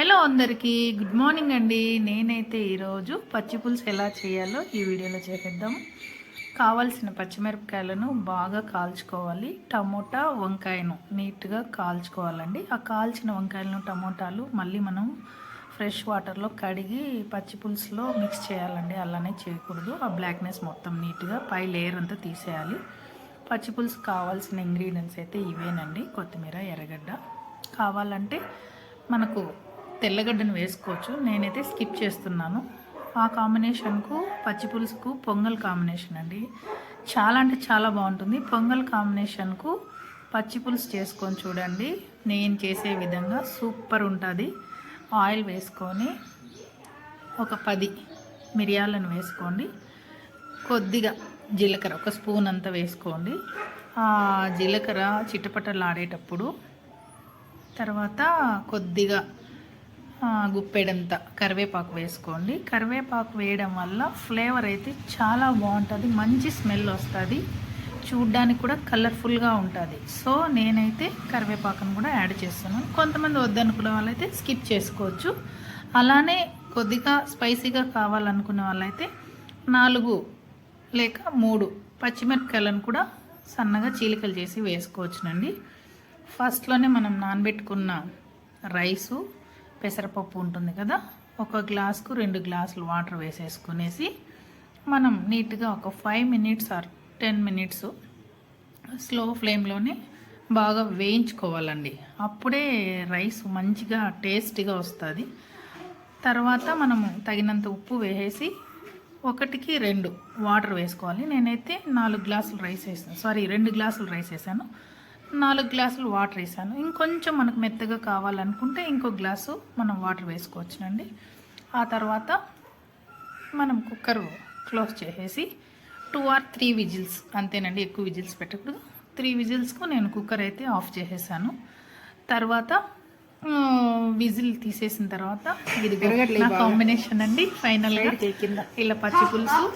Hello అందరికీ good morning అండి. నేనైతే ఈరోజు పచ్చి పులుసు ఎలా చేయాలో ఈ వీడియోలో చేసేద్దాం. కావాల్సిన పచ్చిమిరపకాయలను బాగా కాల్చుకోవాలి. టమోటా వంకాయను నీట్గా కాల్చుకోవాలండి. ఆ కాల్చిన వంకాయలను టమోటాలు మళ్ళీ మనం ఫ్రెష్ వాటర్లో కడిగి పచ్చి పులుసులో మిక్స్ చేయాలండి. అలానే చేయకూడదు. ఆ బ్లాక్నెస్ మొత్తం నీట్గా పై లేయర్ అంతా తీసేయాలి. పచ్చి పులుసు కావాల్సిన ఇంగ్రీడియంట్స్ అయితే ఇవేనండి. కొత్తిమీర ఎర్రగడ్డ కావాలంటే మనకు తెల్లగడ్డను వేసుకోవచ్చు. నేనైతే స్కిప్ చేస్తున్నాను. ఆ కాంబినేషన్కు పచ్చి పులుసుకు పొంగల్ కాంబినేషన్ అండి. చాలా అంటే చాలా బాగుంటుంది. పొంగల్ కాంబినేషన్కు పచ్చి పులుసు చేసుకొని చూడండి. నేను చేసే విధంగా సూపర్ ఉంటుంది. ఆయిల్ వేసుకొని ఒక పది మిరియాలను వేసుకోండి. కొద్దిగా జీలకర్ర ఒక స్పూన్ అంతా వేసుకోండి. ఆ జీలకర్ర ఆడేటప్పుడు తర్వాత కొద్దిగా గుప్పెడంత కరివేపాకు వేసుకోండి. కరివేపాకు వేయడం వల్ల ఫ్లేవర్ అయితే చాలా బాగుంటుంది మంచి స్మెల్ వస్తుంది చూడ్డానికి కూడా కలర్ఫుల్గా ఉంటుంది. సో నేనైతే కరివేపాకును కూడా యాడ్ చేస్తున్నాను. కొంతమంది వద్దనుకునే వాళ్ళైతే స్కిప్ చేసుకోవచ్చు. అలానే కొద్దిగా స్పైసీగా కావాలనుకునే వాళ్ళైతే నాలుగు లేక మూడు పచ్చిమిరపకాయలను కూడా సన్నగా చీలికలు చేసి వేసుకోవచ్చునండి. ఫస్ట్లోనే మనం నానబెట్టుకున్న రైసు పెసరపప్పు ఉంటుంది కదా ఒక గ్లాస్కు రెండు గ్లాసులు వాటర్ వేసేసుకునేసి మనం నీట్గా ఒక five minutes or ten minutes slow ఫ్లేమ్లోనే బాగా వేయించుకోవాలండి. అప్పుడే రైస్ మంచిగా టేస్టీగా వస్తుంది. తర్వాత మనము తగినంత ఉప్పు వేసేసి ఒకటికి రెండు వాటర్ వేసుకోవాలి. నేనైతే నాలుగు గ్లాసులు రైస్ వేసాను. సారీ రెండు గ్లాసులు రైస్ వేసాను. నాలుగు గ్లాసులు వాటర్ వేసాను. ఇంకొంచెం మనకు మెత్తగా కావాలనుకుంటే ఇంకో గ్లాసు మనం వాటర్ వేసుకోవచ్చునండి. ఆ తర్వాత మనం కుక్కర్ క్లోజ్ చేసేసి టూ ఆర్ త్రీ విజిల్స్ అంతేనండి ఎక్కువ విజిల్స్ పెట్టకూడదు. త్రీ విజిల్స్కు నేను కుక్కర్ అయితే ఆఫ్ చేసేసాను. తర్వాత విజిల్ తీసేసిన తర్వాత ఇది నా కాంబినేషన్ అండి ఫైనల్గా ఇలా పచ్చి పులుసు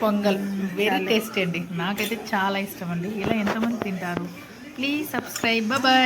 పొంగల్ వెరీ టేస్ట్ అండి. నాకైతే చాలా ఇష్టం అండి. ఇలా ఎంతమంది తింటారు? Please subscribe. Bye-bye.